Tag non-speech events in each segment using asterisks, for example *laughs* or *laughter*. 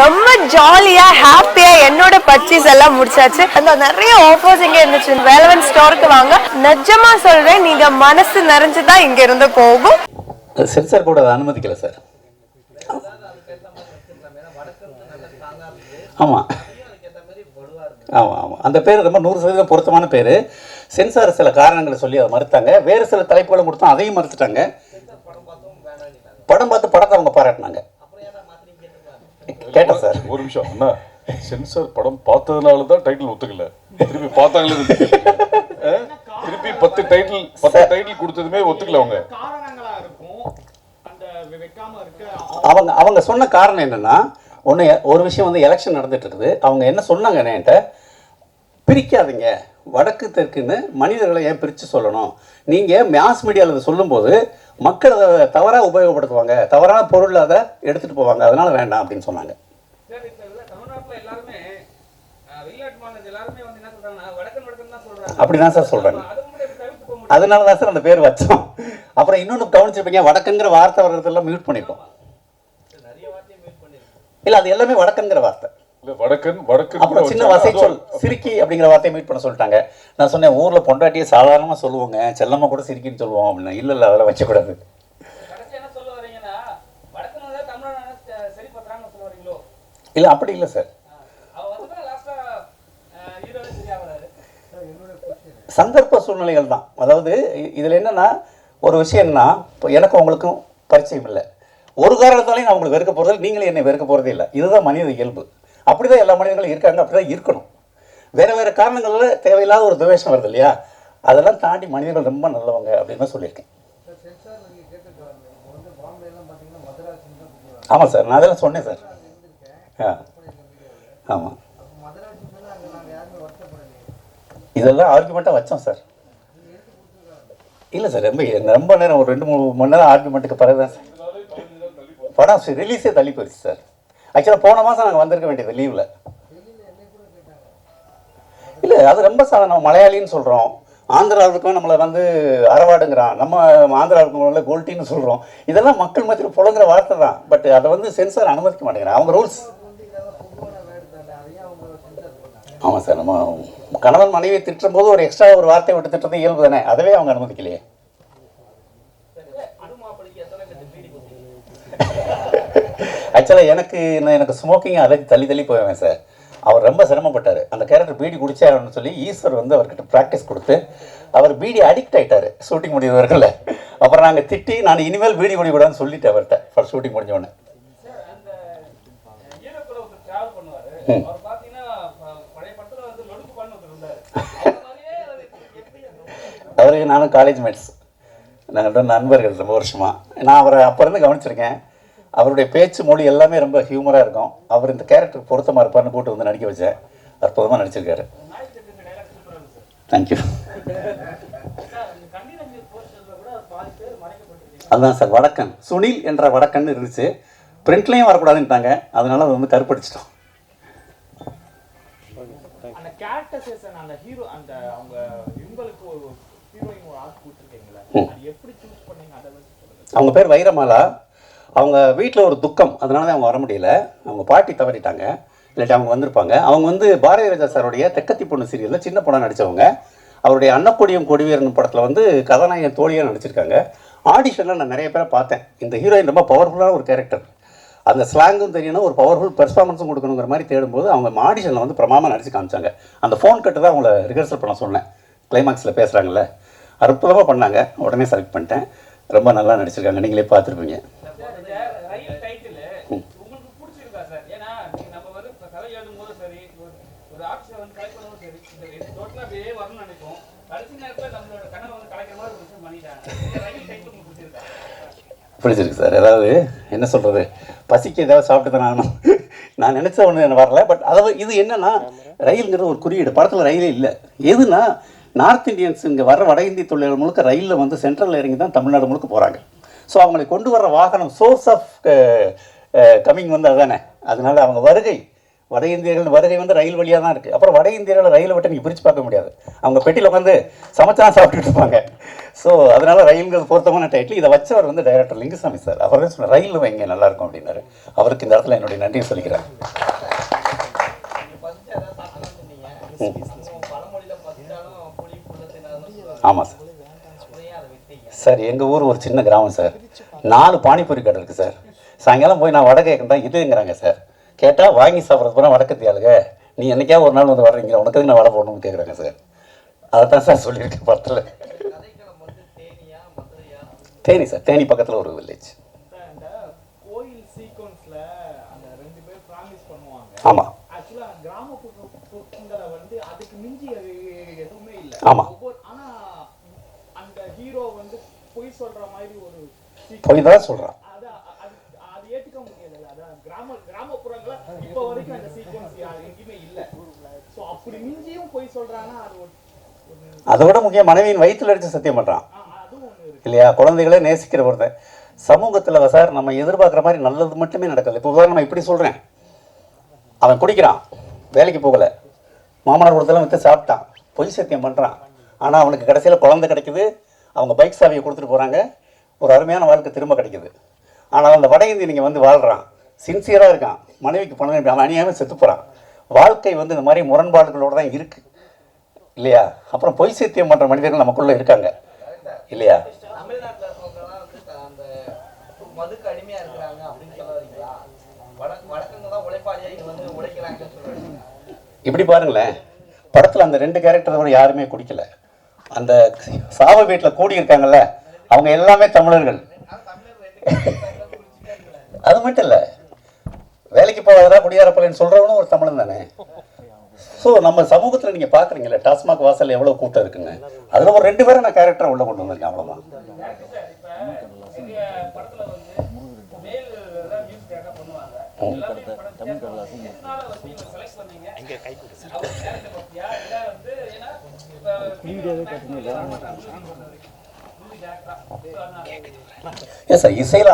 ரொம்ப ஜாலியா ஹாப்பியா என்னோட பர்ச்சேஸ் எல்லாம் முடிச்சாச்சு. அந்த நிறைய ஆஃபர்ஸ் இங்க இருந்துச்சு. வேலவன் ஸ்டோருக்கு வாங்க. நிஜமா சொல்றேன் நீங்க மனசு நிறைஞ்சுதான் இங்க இருந்து போகும். சென்சார் கூட அனுமதிக்கல சார். ஆமாம் ஆமாம் ஆமாம் அந்த பேர் ரொம்ப நூறு சதவீதம் பொருத்தமான பேர். சென்சார் சில காரணங்களை சொல்லி அதை மறுத்தாங்க. வேறு சில தலைப்புகளை கொடுத்தோம். அதையும் மறுத்துட்டாங்க. படம் பார்த்து படத்தை அவங்க பாராட்டினாங்க. கேட்டேன் சார். ஒரு நிமிஷம். அண்ணா சென்சார் படம் பார்த்ததுனால தான் டைட்டில் ஒத்துக்கல. திருப்பி பார்த்தாங்களே? திருப்பி. பத்து டைட்டில் பத்து டைட்டில் கொடுத்ததுமே ஒத்துக்கல அவங்க. அவங்க அவங்க சொன்ன காரணம் என்னன்னா ஒன்று ஒரு விஷயம் வந்து எலெக்ஷன் நடந்துட்டு இருக்குது. அவங்க என்ன சொன்னாங்க என்கிட்ட பிரிக்காதீங்க. வடக்கு தெற்குன்னு மனிதர்களை ஏன் பிரித்து சொல்லணும்? நீங்கள் மாஸ் மீடியாவில் சொல்லும்போது மக்கள் அதை தவறாக உபயோகப்படுத்துவாங்க? தவறான பொருள் அதை எடுத்துகிட்டு போவாங்க. அதனால வேண்டாம் அப்படின்னு சொன்னாங்க. சார் இப்ப இதுல தமிழ்நாட்டுல எல்லாருமே அஹ், வெளிநாட்டு மாநிலங்கள் எல்லாருமே வந்து என்ன சொல்றாங்கன்னா வடக்கன் வடக்கன் தான் சொல்றாங்க. அப்படி தான் சார் சொல்கிறாங்க அதனால தான் சார் அந்த பேர் வச்சோம். அப்புறம் இன்னொன்று கவனிச்சிருப்பீங்க வடக்குங்கிற வார்த்தை வர்றதெல்லாம் மியூட் பண்ணியிருக்கோம் இல்லை அது எல்லாமே வடக்குங்கிற வார்த்தை. வடக்கன் வடக்கன் சின்ன. வசை சொல் சிரிக்கி அப்படிங்கிற வார்த்தையை மீட் பண்ண சொல்லிட்டாங்க. நான் சொன்னேன் ஊரில் பொண்டாட்டியை சாதாரணமாக சொல்லுவோங்க. செல்லம்மா கூட சிரிக்கின்னு சொல்லுவோம் அப்படின்னா. இல்லை இல்லை அதெல்லாம் வச்சக்கூடாது. இல்லை அப்படி இல்லை சார். சந்தர்ப்ப சூழ்நிலைகள் தான். அதாவது இதில் என்னன்னா ஒரு விஷயம் என்னன்னா இப்போ எனக்கும் உங்களுக்கும் பரிச்சயம் இல்லை. ஒரு காரணத்தாலையும் நான் உங்களுக்கு வெறுக்க போகிறது நீங்களும் என்னை வெறுக்க போகிறதே இல்லை. இதுதான் மனித இயல்பு. அப்படி தான் எல்லா மனிதர்களும் இருக்காங்க அப்படி தான் இருக்கணும். வேறு வேறு காரணங்களில் தேவையில்லாத ஒரு துவேஷம் வருது இல்லையா? அதெல்லாம் தாண்டி மனிதர்கள் ரொம்ப நல்லவங்க அப்படின்னு தான் சொல்லியிருக்கேன். ஆமாம் சார் நான் அதெல்லாம் சொன்னேன் சார். ஆ. ஆமாம் இதெல்லாம் ஆர்குமெண்ட்டாக வச்சோம் சார். இல்லை சார் ரொம்ப ரொம்ப நேரம் ஒரு ரெண்டு மூணு மணி நேரம் ஆர்குமெண்ட்டுக்கு பிறகு தான் சார். படம் ரிலீஸே தள்ளி போயிடுச்சு சார். ஆக்சுவலாக போன மாதம் நாங்கள் வந்திருக்க வேண்டியது லீவில் இல்லை அது ரொம்ப சாதம் நம்ம மலையாளின்னு சொல்கிறோம் ஆந்திராவுக்கும் நம்மளை வந்து அறவாடுங்கிறான். நம்ம ஆந்திராவுக்கு கோல்ட்டின்னு சொல்கிறோம் இதெல்லாம் மக்கள் மத்தியில் புலங்குற வார்த்தை தான். பட் அதை வந்து சென்சார் அனுமதிக்க மாட்டேங்கிறான். அவங்க ரூல்ஸ் ஆமாம் சார் நம்ம கணவன் மனைவியை திட்டும் போது ஒரு எக்ஸ்ட்ரா ஒரு வார்த்தை விட்டு திட்டுறது இயல்பு தானே. அதவே அவங்க அனுமதிக்கலையே அனுமாப்படிக்கு எத்தனை கட்டு பீடி குத்தி ஆக்சுவலாக எனக்கு நான் எனக்கு ஸ்மோக்கிங் அலர்ஜி தள்ளி தள்ளி போவேன் சார் அவர் ரொம்ப சிரமப்பட்டார். அந்த கேரக்டர் பீடி குடிச்சாருன்னு சொல்லி ஈஸ்வர் வந்து அவர்கிட்ட ப்ராக்டிஸ் கொடுத்து அவர் பீடி அடிக்ட் ஆயிட்டாரு ஷூட்டிங் முடிவர்கள்ல அப்புறம் நாங்கள் திட்டி நான் இனிமேல் பீடி குடிக்கூடாதுன்னு சொல்லிட்டேன் அவர்கிட்ட ஃபர்ஸ்ட் ஷூட்டிங் முடிஞ்ச உடனே. சார் அந்த ஈரோக்குள்ள ஒருத்தர் டிராவல் பண்ணுவாரு அவர் பாத்தீங்கன்னா ப- பழைய படத்துல வந்து லொடுக்கு பண்ண ஒருத்தர் இருந்தாரு அவர் மாதிரியே அது எப்படி அந்த- அவருக்கு நானும் காலேஜ் மேட்ஸ் நாங்கள் நண்பர்கள் ரொம்ப வருஷமா. நான் அவரை அப்போ இருந்து கவனிச்சிருக்கேன். அவருடைய பேச்சு மொழி எல்லாமே ரொம்ப ஹியூமராக இருக்கும். அவர் இந்த கேரக்டர் பொருத்தமாக இருப்பார்னு கூட்டு வந்து நடிக்க வச்சேன். அற்புதமாக நடிச்சிருக்காரு. தேங்க்யூ அதுதான் சார் வடக்கன். சுனில் என்ற வடக்கன் இருந்துச்சு. பிரிண்ட்லேயும் வரக்கூடாதுன்ட்டாங்க. அதனால அது வந்து கருப்படிச்சிட்டோம். அவங்க பேர் வைரமாலா. அவங்க வீட்டில் ஒரு துக்கம். அதனால தான் அவங்க வர முடியல. அவங்க பாட்டி தவறிட்டாங்க. இல்லாட்டி அவங்க வந்திருப்பாங்க. அவங்க வந்து பாரதி ராஜா சாருடைய தெக்கத்தி பொண்ணு சீரியலில் சின்ன படம் நடித்தவங்க அவருடைய அன்னக்கொடியும் கொடிவீரன் படத்தில் வந்து கதாநாயகன் தோழியாக நடிச்சிருக்காங்க. ஆடிஷனில் நான் நிறைய பேரை பார்த்தேன். இந்த ஹீரோயின் ரொம்ப பவர்ஃபுல்லான ஒரு கேரக்டர் அந்த ஸ்லாங்கும் தெரியணும் ஒரு பவர்ஃபுல் பெர்ஃபார்மன்ஸும் கொடுக்கணுங்கிற மாதிரி தேடும்போது அவங்க ஆடிஷனில் வந்து பிரமாமல் நடிச்சு காமிச்சாங்க. அந்த ஃபோன் கட்டு தான் அவங்கள ரிஹர்சல் பண்ண சொன்னேன். கிளைமாக்ஸில் பேசுகிறாங்கல்ல அற்புதமாக பண்ணாங்க. உடனே செலக்ட் பண்ணிட்டேன். ரொம்ப நல்லா நடிச்சிருக்காங்க. நீங்களே பார்த்துருப்பீங்க ரயில் டைட்டில் உங்களுக்கு பிடிச்சிருக்கா சார் ஏன்னா நீங்க நம்ம வந்து இப்ப கதை எழுதும் போது சரி ஒரு- ஒரு ஆர்டிஸ்ட் வந்து கலை பண்ணும்போது சரி இந்த டோட்டலாக அப்படியே வரணும்னு நினைப்போம் கடைசி நேரத்தில் நம்மளோட கனவை வந்து கலைக்கிற மாதிரி ஒரு விஷயம் பண்ணிட்டாங்க இந்த ரயில் டைட்டில் உங்களுக்கு பிடிச்சிருக்கா பிடிச்சிருக்கு சார். ஏதாவது என்ன சொல்கிறது பசிக்கு ஏதாவது சாப்பிட்டு தான் ஆகணும். நான் நினச்ச ஒன்று எனக்கு வரல. பட் அதாவது இது என்னென்னா ரயில்ங்கிறது ஒரு குறியீடு. படத்தில் ரயிலே இல்லை. எதுனா நார்த் இந்தியன்ஸ் இங்கே வர வட இந்திய தொழிலாளர் முழுக்க ரயிலில் வந்து சென்ட்ரலில் இறங்கி தான் தமிழ்நாடு முழுக்க போகிறாங்க ஸோ அவங்களை கொண்டு வர வாகனம் சோர்ஸ் ஆஃப் கமிங் வந்து அதானே. அதனால அவங்க வருகை வட இந்தியர்கள் வருகை வந்து ரயில் வழியாக தான் இருக்குது அப்புறம் வட இந்தியர்களை ரயிலை விட்டு நீங்கள் பிரித்து பார்க்க முடியாது. அவங்க பெட்டியில் உட்காந்து சமைச்சா சாப்பிட்டுட்டு இருப்பாங்க. ஸோ அதனால் ரயில்ங்கிறது பொருத்தமான டைட்டில் இதை வச்சவர் வந்து டைரக்டர் லிங்குசாமி சார் அவர் தான் சொன்னார்? ரயில் வைங்க நல்லாயிருக்கும் அப்படின்னாரு. அவருக்கு இந்த இடத்துல என்னுடைய நன்றியை சொல்லிக்கிறேன். ஆமாம் சார் சார் எங்கள் ஊர் ஒரு சின்ன கிராமம் சார் நாலு பானிபூரி கடை இருக்குது சார் சாயங்காலம் போய் நான் வடகை தான் இதுங்கிறாங்க சார் கேட்டால் வாங்கி சாப்பிட்றது பூரா வடக்கத்தி ஆளுங்க? நீ என்னைக்கா ஒரு நாள் வந்து வர்றீங்க? உனக்கு நான் வடை போடணும்னு கேட்குறாங்க சார். அதை தான் சார் சொல்லியிருக்கேன் படத்தில். தேனி சார். தேனி பக்கத்தில் ஒரு வில்லேஜ் ஆமாம் ஆக்சுவலா கிராமப்புறத்துல வந்து அதுக்கு மிஞ்சி அது எதுவுமே இல்ல ஆமா. ஒவ்வொரு ஆனா அந்த ஹீரோ வந்து பொய் சொல்ற மாதிரி ஒரு sequence- போய் தான் சொல்கிறான் அது ஏத்துக்க முடியல அதான் கிராம கிராமப்புறங்கள இப்ப வரைக்கும் அந்த சீக்வன்ஸ் எங்கேயுமே இல்ல. சோ அப்படி மிஞ்சியும் பொய் சொல்றாங்கன்னா அது அதை விட முக்கியம் மனைவியின் வயிற்றில் அடித்து சத்தியம் இருக்கு. இல்லையா? குழந்தைகளே நேசிக்கிற ஒருத்தன். சமூகத்தில் சார் நம்ம எதிர்பார்க்குற மாதிரி நல்லது மட்டுமே நடக்குது. இப்போ உதாரணம் இப்படி சொல்கிறேன் அவன் குடிக்கிறான். வேலைக்கு போகலை. மாமனார் கொடுத்தெல்லாம் விற்று சாப்பிட்டான். பொய் சத்தியம் பண்ணுறான் ஆனால் அவனுக்கு கடைசியில் குழந்தை கிடைக்குது. அவங்க பைக் சாவியை கொடுத்துட்டு போகிறாங்க ஒரு அருமையான வாழ்க்கை திரும்ப கிடைக்குது. ஆனால் அந்த வட இந்தியன் நீங்கள் வந்து வாழ்கிறான் சின்சியராக இருக்கான். மனைவிக்கு பணம் அவன் அநியாயமாக செத்து போகிறான் வாழ்க்கை வந்து இந்த மாதிரி முரண்பாடுகளோடு தான் இருக்குது இல்லையா? அப்புறம் பொய் சத்தியம் பண்ணுற மனிதர்கள் நமக்குள்ளே இருக்காங்க. இல்லையா? இப்படி பாருங்களேன். படத்தில் அந்த ரெண்டு கேரக்டர் கூட யாருமே குடிக்கல. அந்த சாவ வீட்டில் கூடி இருக்காங்கல்ல அவங்க எல்லாமே தமிழர்கள். அது மட்டும் இல்லை. வேலைக்கு போகாதரா குடியாரப்பலன்னு சொல்கிறவனும் ஒரு தமிழன் தானே. ஸோ நம்ம சமூகத்தில் நீங்கள் பார்க்குறீங்களே டாஸ்மாக் வாசல் எவ்வளோ கூட்டம் இருக்குங்க? அதில் ஒரு ரெண்டு பேரை நான் கேரக்டரை உள்ள கொண்டு வந்திருக்கேன் அவ்வளோதான் நிறைய சார் எஸ் சார் இசையில்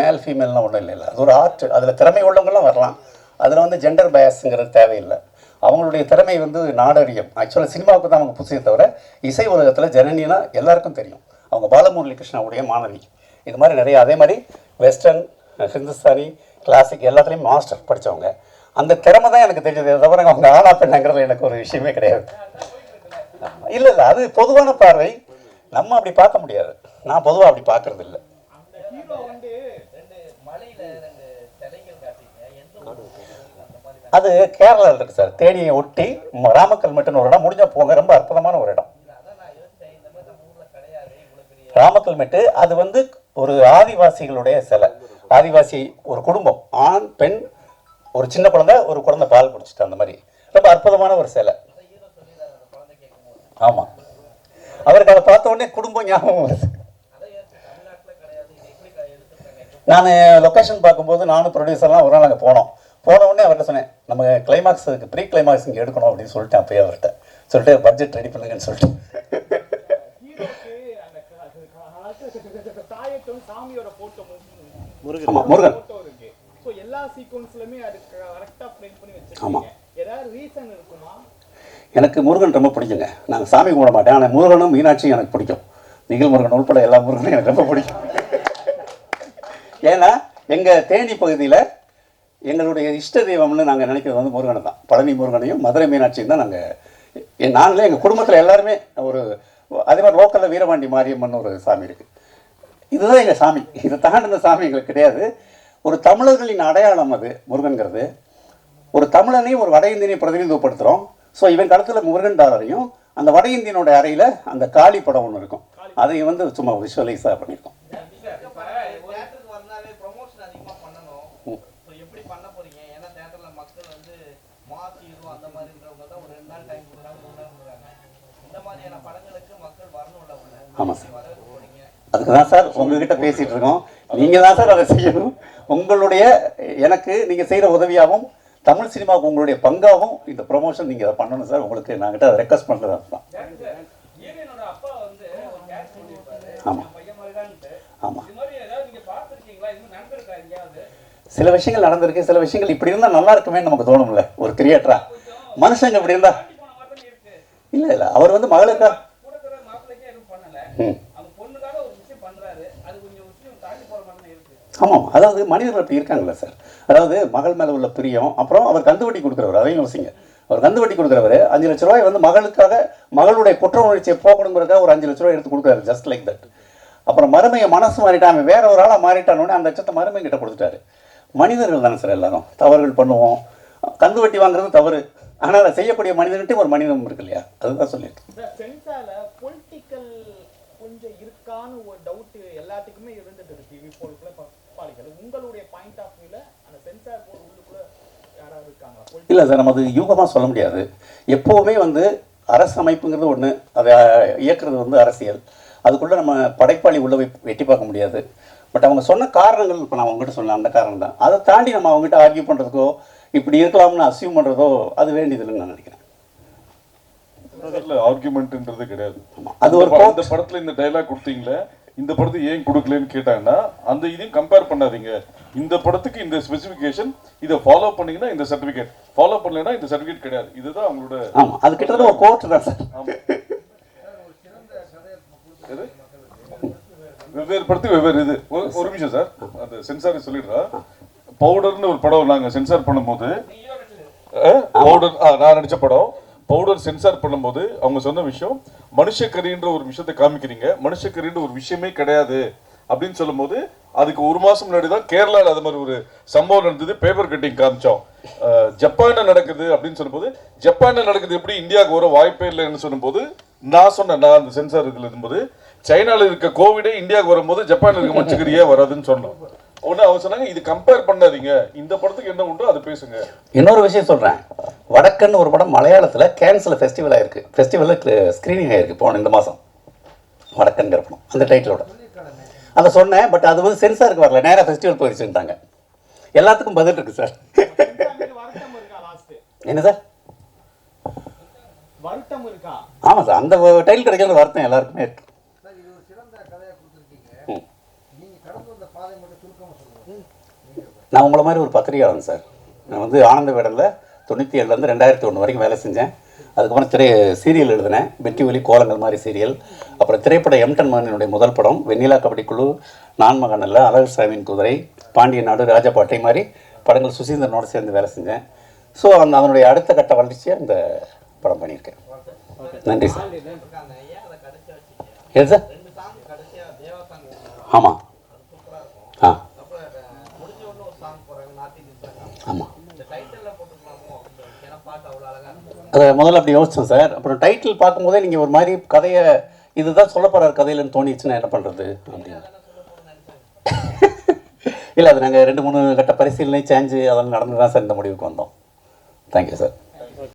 மேல் ஃபீமேல்லாம் ஒன்றும் இல்லை அது ஒரு ஆர்ட் அதில் திறமை உள்ளவங்களாம் வரலாம். அதில் வந்து ஜெண்டர் பயஸுங்கிறது தேவையில்லை. அவங்களுடைய திறமை வந்து நாடறியம். ஆக்சுவலாக சினிமாவுக்கு தான் அவங்க புதுசே தவிர இசை உலகத்தில் ஜனனினா எல்லாருக்கும் தெரியும். அவங்க பாலமுரளி கிருஷ்ணாவுடைய மாணவி. இது மாதிரி நிறைய அதே மாதிரி வெஸ்டர்ன் ஹிந்துஸ்தானி கிளாசிக் எல்லாத்துலேயும் மாஸ்டர் படித்தவங்க அந்த திறமை தான் எனக்கு தெரிஞ்சது தவிர அவங்க ஆனா பெண்ணங்கிறது எனக்கு ஒரு விஷயமே கிடையாது. இல்லை இல்லை. அது பொதுவான பார்வை. நம்ம அப்படி பார்க்க முடியாது. நான் பொதுவாக அப்படி பார்க்கறது இல்லை அது கேரளாவில் இருக்கு சார். தேனியை ஒட்டி ராமக்கல் மெட்டுன்னு ஒரு இடம். முடிஞ்சா போங்க. ரொம்ப அற்புதமான ஒரு இடம். ராமக்கல் மெட்டு அது வந்து ஒரு ஆதிவாசிகளுடைய சிலை. ஆதிவாசி ஒரு குடும்பம். ஆண் பெண் ஒரு சின்ன குழந்தை ஒரு குழந்தை பால் குடிச்சிட்டு அந்த மாதிரி. ரொம்ப அற்புதமான ஒரு சிலை. ஆமாம் அவருக்கு அதை பார்த்த உடனே குடும்பம் ஞாபகம் வருது. நான் லொக்கேஷன் பார்க்கும்போது நானும் ப்ரொடியூசர்லாம் ஒரு நாள் அங்கே போனோம். போன உடனே அவர்கிட்ட சொன்னேன் நம்ம கிளைமாக்ஸுக்கு ப்ரீ கிளைமாக்ஸ் இங்கே எடுக்கணும் அப்படின்னு சொல்லிட்டு அப்பயே அவர்கிட்ட. சொல்லிட்டு பட்ஜெட் ரெடி பண்ணுங்கன்னு சொல்லிட்டு முருகன். எல்லா சீக்வன்ஸ்லயுமே அது கரெக்டா ஃப்ரேம் பண்ணி. வச்சிருக்கீங்க. ஏதாவது ரீசன் இருக்குமா? எனக்கு முருகன் ரொம்ப பிடிக்குங்க. நான் சாமி கும்பிட மாட்டேன். ஆனால் முருகனும் மீனாட்சியும் எனக்கு பிடிக்கும். நிகழ் முருகன் உள்பட எல்லா முருகனும் எனக்கு ரொம்ப பிடிக்கும். ஏன்னா எங்கள் தேனி பகுதியில் எங்களுடைய இஷ்ட தெய்வம்னு நாங்கள் நினைக்கிறது வந்து முருகனை தான். பழனி முருகனையும் மதுரை மீனாட்சியும் தான் நாங்கள் நாங்களே எங்கள் குடும்பத்தில் எல்லாருமே ஒரு அதே மாதிரி லோக்கலில் வீரபாண்டி மாரியம்மன் ஒரு சாமி இருக்குது இதுதான் எங்கள் சாமி. இதை தாண்டின சாமி எங்களுக்கு கிடையாது. ஒரு தமிழர்களின் அடையாளம் அது முருகன்கிறது. ஒரு தமிழனையும் ஒரு வட இந்தியனையும் பிரதிநிதித்துவப்படுத்துகிறோம் ஸோ இவன் காலத்தில் முருகன் டாலரையும் அந்த வட இந்தியனோட அறையில் அந்த காளி படம் ஒன்று இருக்கும். அதையும் வந்து சும்மா விஷுவலைஸாக பண்ணியிருக்கோம் ஆமாம் சார். அதுக்கு தான் சார் உங்ககிட்ட பேசிகிட்டு இருக்கோம். நீங்கள் தான் சார் அதை செய்யணும். உங்களுடைய எனக்கு நீங்கள் செய்கிற உதவியாகவும் தமிழ் சினிமாவுக்கு உங்களுடைய பங்காகவும் இந்த ப்ரொமோஷன் நீங்கள் அதை பண்ணணும் சார். உங்களுக்கு நாங்கிட்ட அதை ரெக்வஸ்ட் பண்ணுறது அதுதான். மாதிரிதான்ட்டு ஆமாம் எங்கேயாவது சில விஷயங்கள் நடந்திருக்கு. சில விஷயங்கள் இப்படி இருந்தால் நல்லா இருக்குமே நமக்கு தோணும்ல. ஒரு கிரியேட்டரா மனுஷங்க இப்படி இருந்தா. இல்லை இல்லை. அவர் வந்து மகளுக்கா? ம் அவங்க பொண்ணுக்காக ஒரு விஷயம் பண்றாரு அது கொஞ்சம் விஷயம் தாண்டி போற மாதிரி தான் இருக்கு ஆமாம் அதாவது மனிதர்கள் அப்படி இருக்காங்கல்ல சார். அதாவது மகள் மேலே உள்ள பிரியம் அப்புறம் அவர் கந்துவட்டி கொடுக்குறவர் அதையும் யோசிங்க. அவர் கந்துவட்டி கொடுக்குறவர் அஞ்சு லட்ச ரூபாய் வந்து மகளுக்காக மகளுடைய குற்ற உணர்ச்சியை போகணுங்கிறதுக்காக ஒரு அஞ்சு லட்ச ரூபாய் எடுத்து கொடுக்குறாரு ஜஸ்ட் லைக் தட் அப்புறம் மருமையை மனசு மாறிட்டான் அவன் வேற ஒரு ஆளாக மாறிட்டானோடனே அந்த லட்சத்தை மருமை கிட்ட கொடுத்துட்டாரு. மனிதர்கள் தானே சார் எல்லாரும். தவறுகள் பண்ணுவோம். கந்துவட்டி வாங்குறது தவறு. ஆனால் அதை செய்யக்கூடிய மனிதன்ட்டு ஒரு மனிதனும் இருக்கு இல்லையா? அதுதான் சொல்லியிருக்கேன். இல்லை சார் நம்ம அது யூகமாக சொல்ல முடியாது. எப்போவுமே வந்து அரசு அமைப்புங்கிறது ஒன்று அதை இயக்குறது வந்து அரசியல். அதுக்குள்ளே நம்ம படைப்பாளி உள்ள வெட்டி பார்க்க முடியாது. பட் அவங்க சொன்ன காரணங்கள் இப்போ நான் அவங்ககிட்ட சொன்னேன் அந்த காரணம் தான். அதை தாண்டி நம்ம அவங்ககிட்ட ஆர்கியூ பண்ணுறதுக்கோ இப்படி இருக்கலாம்னு அசியூம் பண்ணுறதோ அது வேண்டியதில்லைன்னு நான் நினைக்கிறேன். ஆர்குமெண்ட்ன்றது கிடையாது. அது ஒரு இந்த படத்துல இந்த டைலாக் கொடுத்தீங்களே இந்த படத்தை ஏன் கொடுக்கலன்னு கேட்டாங்கன்னா அந்த இதையும் கம்பேர் பண்ணாதீங்க. இந்த படத்துக்கு இந்த ஸ்பெசிஃபிகேஷன் இதை ஃபாலோ பண்ணீங்கன்னா இந்த சர்டிபிகேட் ஃபாலோ பண்ணலைன்னா இந்த சர்டிபிகேட் கிடையாது. இதுதான் அவங்களோட ஆமாம் அது கிட்டத்தட்ட ஒரு கோர்ட் தான் சார் எது? வெவ்வேறு படத்துக்கு வெவ்வேறு இது. ஒரு நிமிஷம் சார் அந்த சென்சார் சொல்லிடுறா. பவுடர்னு ஒரு படம் நாங்க சென்சார் பண்ணும்போது பவுடர் நான் நடிச்ச படம். பவுடர் சென்சார் பண்ணும்போது அவங்க சொன்ன விஷயம் மனுஷக்கரின்ற ஒரு விஷயத்தை காமிக்கிறீங்க. மனுஷக்கரின்ற ஒரு விஷயமே கிடையாது. அப்படின்னு சொல்லும்போது அதுக்கு ஒரு மாதம் முன்னாடி தான் கேரளாவில் அது மாதிரி ஒரு சம்பவம் நடந்தது. பேப்பர் கட்டிங் காமிச்சோம். ஜப்பானில் நடக்குது அப்படின்னு சொல்லும்போது ஜப்பானில் நடக்குது எப்படி இந்தியாவுக்கு வர வாய்ப்பே இல்லைன்னு சொல்லும்போது நான் சொன்னேன் நான் அந்த சென்சார் இதில் இருக்கும்போது சைனாவில் இருக்க கோவிடே இந்தியாவுக்கு வரும்போது ஜப்பானில் இருக்க மனுஷக்கரியே வராதுன்னு சொன்னோம். ஒன்று அவங்க சொன்னாங்க இது கம்பேர் பண்ணாதீங்க. இந்த படத்துக்கு என்ன உண்டோ அதை பேசுங்க. இன்னொரு விஷயம் சொல்கிறேன் வடக்கன் ஒரு படம் மலையாளத்தில் கேன்சல் ஃபெஸ்டிவல் ஆயிருக்கு. ஃபெஸ்டிவலில் ஸ்க்ரீனிங் ஆயிருக்கு போன இந்த மாதம் வடக்கன்கிற படம் அந்த டைட்டிலோட அதை சொன்னேன் பட் அது வந்து சென்சாருக்கு வரல. நேராக ஃபெஸ்டிவல் போயிடுச்சுட்டாங்க எல்லாத்துக்கும் பதில் இருக்கு சார் என்ன சார் வருத்தம் இருக்கா ஆமாம் சார் அந்த டைல் கிடைக்கிறது வருத்தம் எல்லாருக்குமே இருக்கு. நான் உங்களை மாதிரி ஒரு பத்திரிகையாளன் சார் நான் வந்து ஆனந்த வேடலில் தொண்ணூற்றி ஏழுலேருந்து ரெண்டாயிரத்தி ஒன்று வரைக்கும் வேலை செஞ்சேன். அதுக்கப்புறம் திரை சீரியல் எழுதினேன். வெற்றி ஒலி கோலங்கள் மாதிரி சீரியல். அப்புறம் திரைப்பட எம்டன் மகனினுடைய முதல் படம் வெண்ணிலா கபடி குழு நான் மகன் அல்ல அழகு சாமியின் குதிரை பாண்டிய நாடு ராஜபாட்டை மாதிரி படங்கள் சுசீந்திரனோட சேர்ந்து வேலை செஞ்சேன். ஸோ அந்த அதனுடைய அடுத்த கட்ட வளர்ச்சியாக இந்த படம் பண்ணியிருக்கேன். நன்றி சார். எது சார்? ஆமாம் சூப்பரா இருக்கும் ஆ அப்புறம் அஹ், முடிஞ்ச உடனே ஒரு சாங் போறாங்க நார்த் இந்தியன் சாங் ஆமாம் இந்த டைட்டில்ல போட்டுக்கலாமோ அப்படின்னு சொல்லிட்டு. ஏன்னா பாட்டு அவ்வளவு அழகா இருக்கும் அதை முதல்ல அப்படி யோசித்தோம் சார். அப்புறம் டைட்டில் பார்க்கும்போதே நீங்கள் ஒரு மாதிரி கதையை இதுதான் சொல்ல போகிறார் கதையிலன்னு தோணிச்சுன்னா என்ன பண்ணுறது அப்படின்னு. *laughs* இல்லை அது நாங்கள் ரெண்டு மூணு கட்ட பரிசீலனை சேஞ்சு அதெல்லாம் நடந்து தான் சார் இந்த முடிவுக்கு வந்தோம். Thank you sir